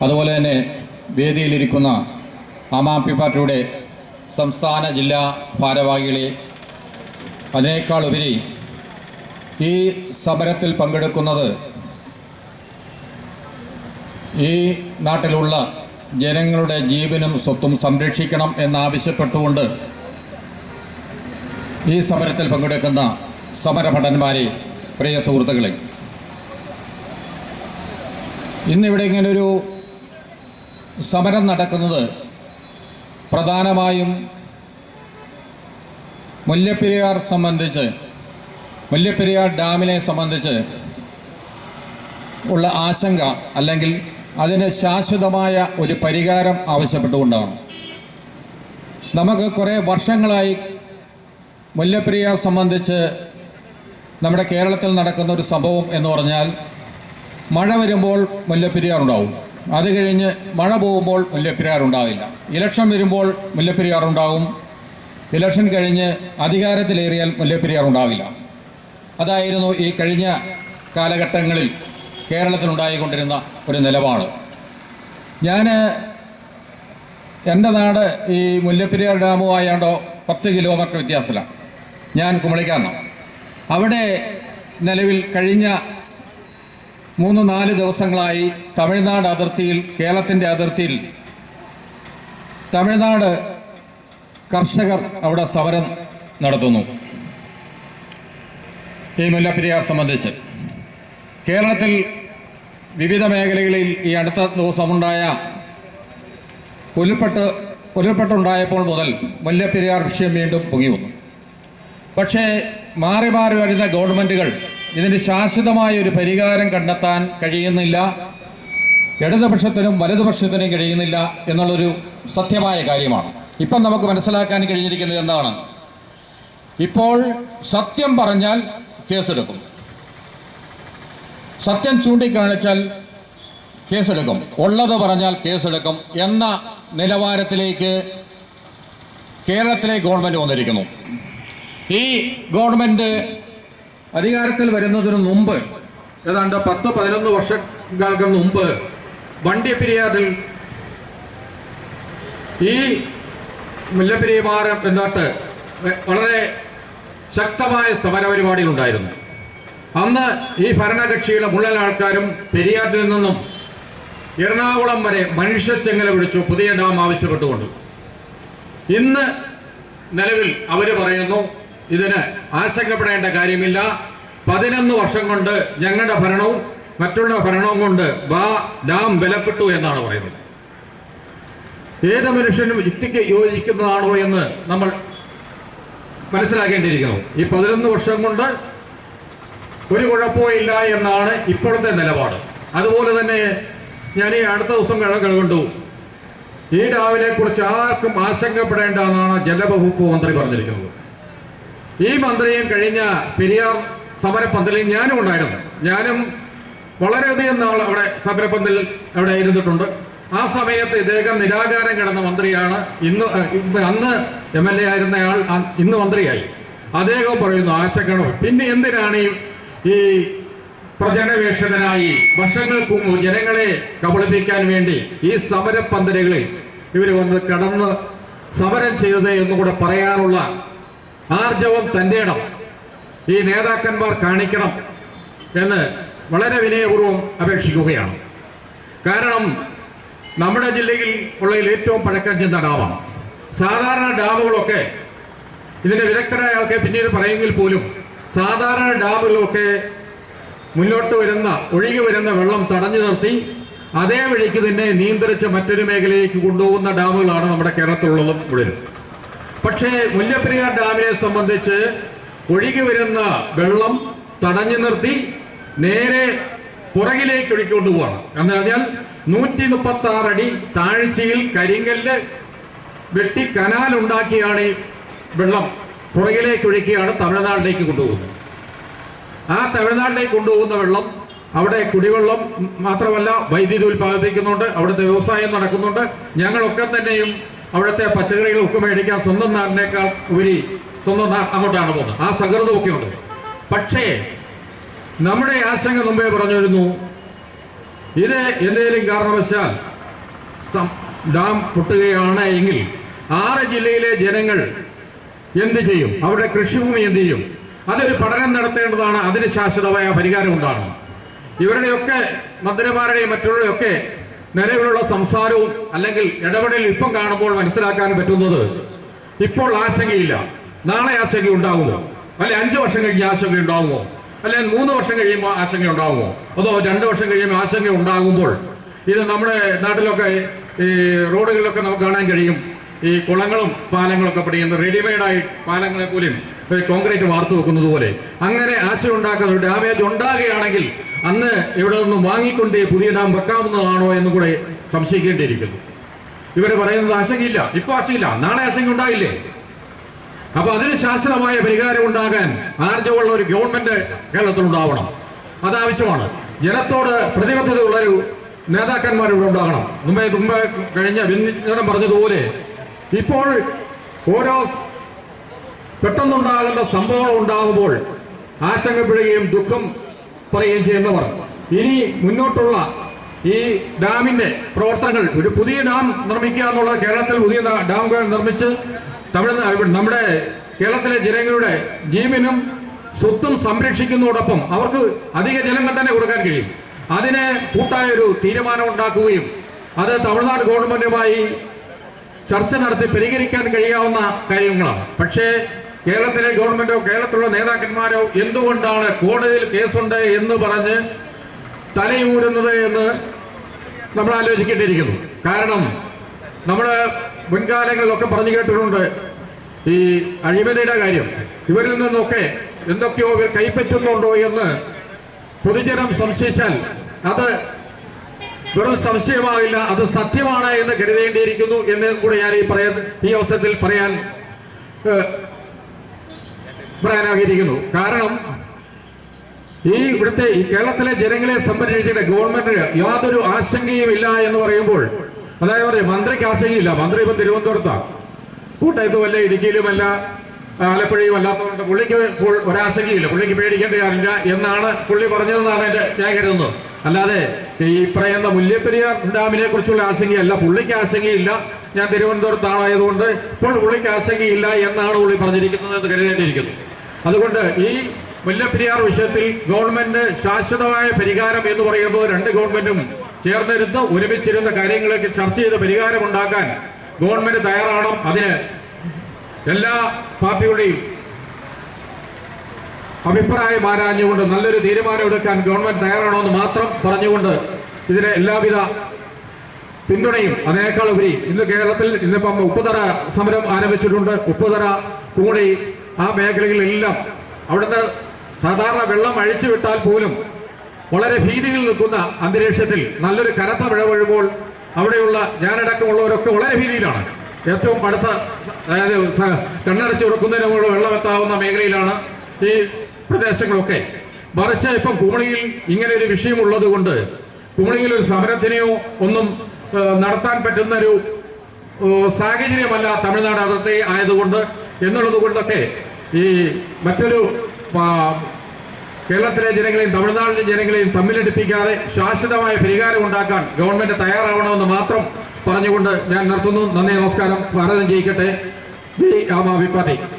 അതുപോലെ തന്നെ വേദിയിലിരിക്കുന്ന ആം ആദ്മി പാർട്ടിയുടെ സംസ്ഥാന ജില്ലാ ഭാരവാഹികളെ അതിനേക്കാൾ ഉപരി ഈ സമരത്തിൽ പങ്കെടുക്കുന്നത് ഈ നാട്ടിലുള്ള ജനങ്ങളുടെ ജീവനും സ്വത്തും സംരക്ഷിക്കണം എന്നാവശ്യപ്പെട്ടുകൊണ്ട് ഈ സമരത്തിൽ പങ്കെടുക്കുന്ന സമരഭടന്മാരെ പ്രിയ സുഹൃത്തുക്കളെ. ഇന്നിവിടെ ഇങ്ങനൊരു സമരം നടക്കുന്നത് പ്രധാനമായും മുല്ലപ്പെരിയാർ സംബന്ധിച്ച് മുല്ലപ്പെരിയാർ ഡാമിനെ സംബന്ധിച്ച് ഉള്ള ആശങ്ക അല്ലെങ്കിൽ അതിന് ശാശ്വതമായ ഒരു പരിഹാരം ആവശ്യപ്പെട്ടുകൊണ്ടാണ്. നമുക്ക് കുറേ വർഷങ്ങളായി മുല്ലപ്പെരിയാർ സംബന്ധിച്ച് നമ്മുടെ കേരളത്തിൽ നടക്കുന്ന ഒരു സംഭവം എന്ന് പറഞ്ഞാൽ മഴ വരുമ്പോൾ മുല്ലപ്പെരിയാർ ഉണ്ടാവും അത് കഴിഞ്ഞ് മഴ പോകുമ്പോൾ മുല്ലപ്പെരിയാർ ഉണ്ടാവില്ല. ഇലക്ഷൻ വരുമ്പോൾ മുല്ലപ്പെരിയാർ ഉണ്ടാവും. ഇലക്ഷൻ കഴിഞ്ഞ് അധികാരത്തിലേറിയാൽ മുല്ലപ്പെരിയാർ ഉണ്ടാവില്ല. അതായിരുന്നു ഈ കഴിഞ്ഞ കാലഘട്ടങ്ങളിൽ കേരളത്തിലുണ്ടായിക്കൊണ്ടിരുന്ന ഒരു നിലപാട്. ഞാൻ എന്റെ നാട് ഈ മുല്ലപ്പെരിയാർ ഡാമുമായാണ്ടോ പത്ത് കിലോമീറ്റർ വ്യത്യാസത്തിലാണ്. ഞാൻ കുമളിക്കാരനാണ്. അവിടെ നിലവിൽ കഴിഞ്ഞ മൂന്ന് നാല് ദിവസങ്ങളായി തമിഴ്നാട് അതിർത്തിയിൽ കേരളത്തിന്റെ അതിർത്തിയിൽ തമിഴ്നാട് കർഷകർ അവിടെ സമരം നടത്തുന്നു. ഈ മുല്ലപ്പെരിയാർ സംബന്ധിച്ച്. കേരളത്തിൽ വിവിധ മേഖലകളിൽ ഈ അടുത്ത ദിവസമുണ്ടായ കൊല്ലപ്പെട്ട് കൊല്ലപ്പെട്ടുണ്ടായപ്പോൾ മുതൽ മുല്ലപ്പെരിയാർ വിഷയം വീണ്ടും പൊങ്ങി വന്നു. പക്ഷേ മാറി മാറി വരുന്ന ഗവൺമെന്റുകൾ ഇതിന് ശാശ്വതമായ ഒരു പരിഹാരം കണ്ടെത്താൻ കഴിയുന്നില്ല. ഇടതുപക്ഷത്തിനും വലതുപക്ഷത്തിനും കഴിയുന്നില്ല എന്നുള്ളൊരു സത്യമായ കാര്യമാണ്. ഇപ്പം നമുക്ക് മനസ്സിലാക്കാൻ കഴിഞ്ഞിരിക്കുന്നത് എന്താണ്? ഇപ്പോൾ സത്യം പറഞ്ഞാൽ കേസെടുക്കും. സത്യം ചൂണ്ടിക്കാണിച്ചാൽ കേസെടുക്കും. ഉള്ളത് പറഞ്ഞാൽ കേസെടുക്കും എന്ന നിലവാരത്തിലേക്ക് കേരളത്തിലെ ഗവൺമെന്റ് വന്നിരിക്കുന്നു. ഈ ഗവൺമെന്റ് അധികാരത്തിൽ വരുന്നതിന് മുമ്പ് ഏതാണ്ട് പത്ത് പതിനൊന്ന് വർഷങ്ങൾക്ക് മുമ്പ് വണ്ടി വണ്ടിപ്പെരിയാറിൽ ഈ മുല്ലപ്പെരിയാർ എന്നിട്ട് വളരെ ശക്തമായ സമരപരിപാടികളുണ്ടായിരുന്നു. അന്ന് ഈ ഭരണകക്ഷിയുടെ മുഴുവൻ ആൾക്കാരും പെരിയാറ്റിൽ നിന്നും എറണാകുളം വരെ മനുഷ്യ ചെങ്ങല വിളിച്ചു പുതിയ ഡാം ആവശ്യപ്പെട്ടുകൊണ്ട്. ഇന്ന് നിലവിൽ അവർ പറയുന്നു ഇതിന് ആശങ്കപ്പെടേണ്ട കാര്യമില്ല. പതിനൊന്ന് വർഷം കൊണ്ട് ഞങ്ങളുടെ ഭരണവും മറ്റുള്ള ഭരണവും കൊണ്ട് ബാ ഡാം ബലപ്പെട്ടു എന്നാണ് പറയുന്നത്. ഏത് മനുഷ്യനും യുക്തിക്ക് യോജിക്കുന്നതാണോ എന്ന് നമ്മൾ മനസ്സിലാക്കേണ്ടിയിരിക്കുന്നു. ഈ പതിനൊന്ന് വർഷം കൊണ്ട് ഒരു കുഴപ്പമില്ല എന്നാണ് ഇപ്പോഴത്തെ നിലപാട്. അതുപോലെ തന്നെ ഞാൻ ഈ അടുത്ത ദിവസം കണ്ടു. ഈ ഡാമിനെ കുറിച്ച് ആർക്കും ആശങ്കപ്പെടേണ്ട എന്നാണ് ജലവകുപ്പ് മന്ത്രി പറഞ്ഞിരിക്കുന്നത്. ഈ മന്ത്രിയും കഴിഞ്ഞ പെരിയാർ സമരപ്പന്തലിൽ ഞാനും ഉണ്ടായിരുന്നു. ഞാനും വളരെയധികം നാൾ അവിടെ സമരപ്പന്തൽ അവിടെ ഇരുന്നിട്ടുണ്ട്. ആ സമയത്ത് ഇദ്ദേഹം നിരാകാരം കിടന്ന മന്ത്രിയാണ്. ഇന്ന് അന്ന് എം എൽ എ ആയിരുന്നയാൾ ഇന്ന് മന്ത്രിയായി. അദ്ദേഹം പറയുന്നു ആശക്കണോ പിന്നെ എന്തിനാണ് ഈ പ്രചരണവേഷകനായി വർഷങ്ങൾക്ക് മുമ്പ് ജനങ്ങളെ കബളിപ്പിക്കാൻ വേണ്ടി ഈ സമരപ്പന്തലുകളിൽ ഇവർ വന്ന് കടന്ന് സമരം ചെയ്തത് എന്നുകൂടെ പറയാനുള്ള ആർജവം തന്റെ ഇടം ഈ നേതാക്കന്മാർ കാണിക്കണം എന്ന് വളരെ വിനയപൂർവം അപേക്ഷിക്കുകയാണ്. കാരണം നമ്മുടെ ജില്ലയിൽ ഉള്ളതിൽ ഏറ്റവും പഴക്കം ചെന്ന ഡാമാണ്. സാധാരണ ഡാമുകളൊക്കെ ഇതിന്റെ വിദഗ്ധരായ ആൾക്കെ പിന്നീട് പറയുമെങ്കിൽ പോലും സാധാരണ ഡാമുകളൊക്കെ മുന്നോട്ട് വരുന്ന ഒഴുകി വരുന്ന വെള്ളം തടഞ്ഞു നിർത്തി അതേ വഴിക്ക് തന്നെ നിയന്ത്രിച്ച് മറ്റൊരു മേഖലയിലേക്ക് കൊണ്ടുപോകുന്ന ഡാമുകളാണ് നമ്മുടെ കേരളത്തിലുള്ളതും മുഴുവൻ പക്ഷേ മുല്ലപ്പെരിയാർ ഡാമിനെ സംബന്ധിച്ച് ഒഴുകി വരുന്ന വെള്ളം തടഞ്ഞു നിർത്തി നേരെ പുറകിലേക്ക് ഒഴുക്കിക്കൊണ്ടു പോവാണ്. എന്ന് പറഞ്ഞാൽ നൂറ്റി മുപ്പത്തി അടി താഴ്ചയിൽ കരിങ്കല്ല് വെട്ടി കനാൽ ഉണ്ടാക്കിയാണ് ഈ വെള്ളം പുറകിലേക്ക് ഒഴുക്കിയാണ് തമിഴ്നാട്ടിലേക്ക് കൊണ്ടുപോകുന്നത്. ആ തമിഴ്നാട്ടിലേക്ക് കൊണ്ടുപോകുന്ന വെള്ളം അവിടെ കുടിവെള്ളം മാത്രമല്ല വൈദ്യുതി ഉൽപ്പാദിപ്പിക്കുന്നുണ്ട് അവിടുത്തെ വ്യവസായം നടക്കുന്നുണ്ട്. ഞങ്ങളൊക്കെ തന്നെയും അവിടുത്തെ പച്ചക്കറികളൊക്കെ മേടിക്കാൻ സ്വന്തം നാടിനേക്കാൾ ഉപരി സ്വന്തം അങ്ങോട്ടാണ് പോകുന്നത്. ആ സൗഹൃദമൊക്കെ ഉണ്ട് പക്ഷേ നമ്മുടെ ആശങ്ക മുമ്പേ പറഞ്ഞിരുന്നു ഇത് എന്തെങ്കിലും കാരണവശാൽ ഡാം പൊട്ടുകയാണ് എങ്കിൽ ആറ് ജില്ലയിലെ ജനങ്ങൾ എന്ത് ചെയ്യും? അവരുടെ കൃഷിഭൂമി എന്ത് ചെയ്യും? അതൊരു പഠനം നടത്തേണ്ടതാണ്. അതിന് ശാശ്വതമായ പരിഹാരം ഉണ്ടാകണം. ഇവരുടെയൊക്കെ മന്ത്രിമാരുടെയും മറ്റുള്ളവരുടെയൊക്കെ നിലവിലുള്ള സംസാരവും അല്ലെങ്കിൽ ഇടപെടൽ ഇപ്പം കാണുമ്പോൾ മനസ്സിലാക്കാൻ പറ്റുന്നത് ഇപ്പോൾ ആശങ്കയില്ല. നാളെ ആശങ്ക ഉണ്ടാകുമോ അല്ലെ അഞ്ചു വർഷം കഴിഞ്ഞ് ആശങ്ക ഉണ്ടാകുമോ അല്ലെ മൂന്ന് വർഷം കഴിയുമ്പോൾ ആശങ്ക ഉണ്ടാകുമോ അതോ രണ്ട് വർഷം കഴിയുമ്പോൾ ആശങ്ക ഉണ്ടാകുമ്പോൾ ഇത് നമ്മുടെ നാട്ടിലൊക്കെ ഈ റോഡുകളിലൊക്കെ നമുക്ക് കാണാൻ കഴിയും. ഈ കുളങ്ങളും പാലങ്ങളൊക്കെ പണിയുന്ന റെഡിമെയ്ഡായി പാലങ്ങളെ പോലും കോൺക്രീറ്റ് വാർത്തു വെക്കുന്നത് പോലെ. അങ്ങനെ ആശയം ഒരു ഡാമേജ് ഉണ്ടാകുകയാണെങ്കിൽ അന്ന് ഇവിടെ നിന്നും വാങ്ങിക്കൊണ്ട് പുതിയ ഡാം വെക്കാവുന്നതാണോ എന്ന് കൂടെ സംശയിക്കേണ്ടിയിരിക്കുന്നു. ഇവരെ പറയുന്നത് ആശങ്കയില്ല. ഇപ്പൊ ആശങ്കയില്ല. നാളെ ആശങ്ക ഉണ്ടാകില്ലേ? അപ്പൊ അതിന് ശാശ്വതമായ പരിഹാരം ഉണ്ടാകാൻ ആർജവുള്ള ഒരു ഗവൺമെന്റ് കേരളത്തിൽ ഉണ്ടാവണം. അതാവശ്യമാണ് ജനത്തോട് പ്രതിബദ്ധതയുള്ള ഒരു നേതാക്കന്മാർ ഇവിടെ ഉണ്ടാകണം. മുമ്പേ മുമ്പ് കഴിഞ്ഞ വിന്നനം പറഞ്ഞതുപോലെ ഇപ്പോൾ ഓരോ പെട്ടെന്നുണ്ടാകുന്ന സംഭവങ്ങൾ ഉണ്ടാകുമ്പോൾ ആശങ്കപ്പെടുകയും ദുഃഖം പറയുകയും ചെയ്യുന്നവർ. ഇനി മുന്നോട്ടുള്ള ഈ ഡാമിന്റെ പ്രവർത്തനങ്ങൾ ഒരു പുതിയ ഡാം നിർമ്മിക്കുക എന്നുള്ള കേരളത്തിൽ പുതിയ ഡാമുകൾ നിർമ്മിച്ച് തമിഴ്നാട് നമ്മുടെ കേരളത്തിലെ ജനങ്ങളുടെ ജീവനും സ്വത്തും സംരക്ഷിക്കുന്നതോടൊപ്പം അവർക്ക് അധിക ജലം തന്നെ കൊടുക്കാൻ കഴിയും. അതിന് കൂട്ടായ ഒരു തീരുമാനം ഉണ്ടാക്കുകയും അത് തമിഴ്നാട് ഗവൺമെന്റുമായി ചർച്ച നടത്തി പരിഹരിക്കാൻ കഴിയാവുന്ന കാര്യങ്ങളാണ്. പക്ഷേ കേരളത്തിലെ ഗവൺമെന്റോ കേരളത്തിലുള്ള നേതാക്കന്മാരോ എന്തുകൊണ്ടാണ് കോടതിയിൽ കേസുണ്ട് എന്ന് പറഞ്ഞ് തലയൂരുന്നത് എന്ന് നമ്മൾ ആലോചിക്കേണ്ടിയിരിക്കുന്നു. കാരണം നമ്മുടെ മുൻകാലങ്ങളിലൊക്കെ പറഞ്ഞു കേട്ടിട്ടുണ്ട് ഈ അഴിമതിയുടെ കാര്യം. ഇവരിൽ നിന്നൊക്കെ എന്തൊക്കെയോ ഇവർ കൈപ്പറ്റുന്നുണ്ടോ എന്ന് പൊതുജനം സംശയിച്ചാൽ അത് വെറും സംശയമാവില്ല അത് സത്യമാണ് എന്ന് കരുതേണ്ടിയിരിക്കുന്നു എന്ന് കൂടെ ഞാൻ ഈ പറയാൻ ഈ അവസരത്തിൽ പറയാൻ പറയാൻ ആഗ്രഹിക്കുന്നു കാരണം ഈ ഇവിടുത്തെ ഈ കേരളത്തിലെ ജനങ്ങളെ സംബന്ധിച്ചിട്ട് ഗവൺമെന്റിന് യാതൊരു ആശങ്കയും ഇല്ല എന്ന് പറയുമ്പോൾ അതായത് പറയും മന്ത്രിക്ക് ആശങ്കയില്ല. മന്ത്രി ഇപ്പം തിരുവനന്തപുരത്താണ് കൂട്ടയത്തും അല്ല ഇടുക്കിയിലുമല്ല ആലപ്പുഴയും അല്ലാത്തതുകൊണ്ട് പുള്ളിക്ക് ഒരാശങ്കയില്ല. പുള്ളിക്ക് പേടിക്കേണ്ട കാര്യമില്ല എന്നാണ് പുള്ളി പറഞ്ഞതെന്നാണ് എന്റെ ഞാൻ കരുതുന്നത്. അല്ലാതെ ഈ പറയുന്ന മുല്ലപ്പെരിയാർ ഡാമിനെ കുറിച്ചുള്ള ആശങ്കയല്ല. പുള്ളിക്ക് ആശങ്കയില്ല. ഞാൻ തിരുവനന്തപുരത്താണായതുകൊണ്ട് ഇപ്പോൾ പുള്ളിക്ക് ആശങ്കയില്ല എന്നാണ് പുള്ളി പറഞ്ഞിരിക്കുന്നത് എന്ന് കരുതേണ്ടിയിരിക്കുന്നു. അതുകൊണ്ട് ഈ മുല്ലപ്പെരിയാർ വിഷയത്തിൽ ഗവൺമെന്റ് ശാശ്വതമായ പരിഹാരം എന്ന് പറയുമ്പോൾ രണ്ട് ഗവൺമെന്റും ചേർന്നിരുന്ന് ഒരുമിച്ചിരുന്ന കാര്യങ്ങളൊക്കെ ചർച്ച ചെയ്ത് പരിഹാരം ഉണ്ടാക്കാൻ ഗവൺമെന്റ് തയ്യാറാണ് അതിന് എല്ലാ പാർട്ടികളുടെയും അഭിപ്രായം ആരാഞ്ഞുകൊണ്ട് നല്ലൊരു തീരുമാനം എടുക്കാൻ ഗവൺമെന്റ് തയ്യാറാണോന്ന് മാത്രം പറഞ്ഞുകൊണ്ട് ഇതിന് എല്ലാവിധ പിന്തുണയും അതിനേക്കാൾ ഉപരി ഇന്ന് കേരളത്തിൽ ഇന്നിപ്പം ഉപ്പുതറ സമരം ആരംഭിച്ചിട്ടുണ്ട്. ഉപ്പുതറ കൂളി ആ മേഖലകളിലെല്ലാം അവിടുന്ന് സാധാരണ വെള്ളം അഴിച്ചു വിട്ടാൽ പോലും വളരെ ഭീതിയിൽ നിൽക്കുന്ന അന്തരീക്ഷത്തിൽ നല്ലൊരു കനത്ത മഴ വീഴുമ്പോൾ അവിടെയുള്ള ഞാനടക്കമുള്ളവരൊക്കെ വളരെ ഭീതിയിലാണ്. ഏറ്റവും അടുത്ത അതായത് കണ്ണടച്ച് ഉറക്കുന്നതിന് മുകളിൽ വെള്ളമെത്താവുന്ന മേഖലയിലാണ് ഈ പ്രദേശങ്ങളൊക്കെ. മറിച്ച് ഇപ്പം കുമളിയിൽ ഇങ്ങനെ ഒരു വിഷയമുള്ളത് കൊണ്ട് കുമളിയിൽ ഒരു സമരത്തിനെയോ ഒന്നും നടത്താൻ പറ്റുന്ന ഒരു സാഹചര്യമല്ല തമിഴ്നാട് അതിർത്തി ആയതുകൊണ്ട് എന്നുള്ളത് കൊണ്ടൊക്കെ ഈ മറ്റൊരു കേരളത്തിലെ ജനങ്ങളെയും തമിഴ്നാടിലെ ജനങ്ങളെയും തമ്മിലടിപ്പിക്കാതെ ശാശ്വതമായ പരിഹാരം ഉണ്ടാക്കാൻ ഗവൺമെന്റ് തയ്യാറാവണമെന്ന് മാത്രം പറഞ്ഞുകൊണ്ട് ഞാൻ നിർത്തുന്നു. നന്ദി നമസ്കാരം. ഭാരതം ജയിക്കട്ടെ. പാർട്ടി.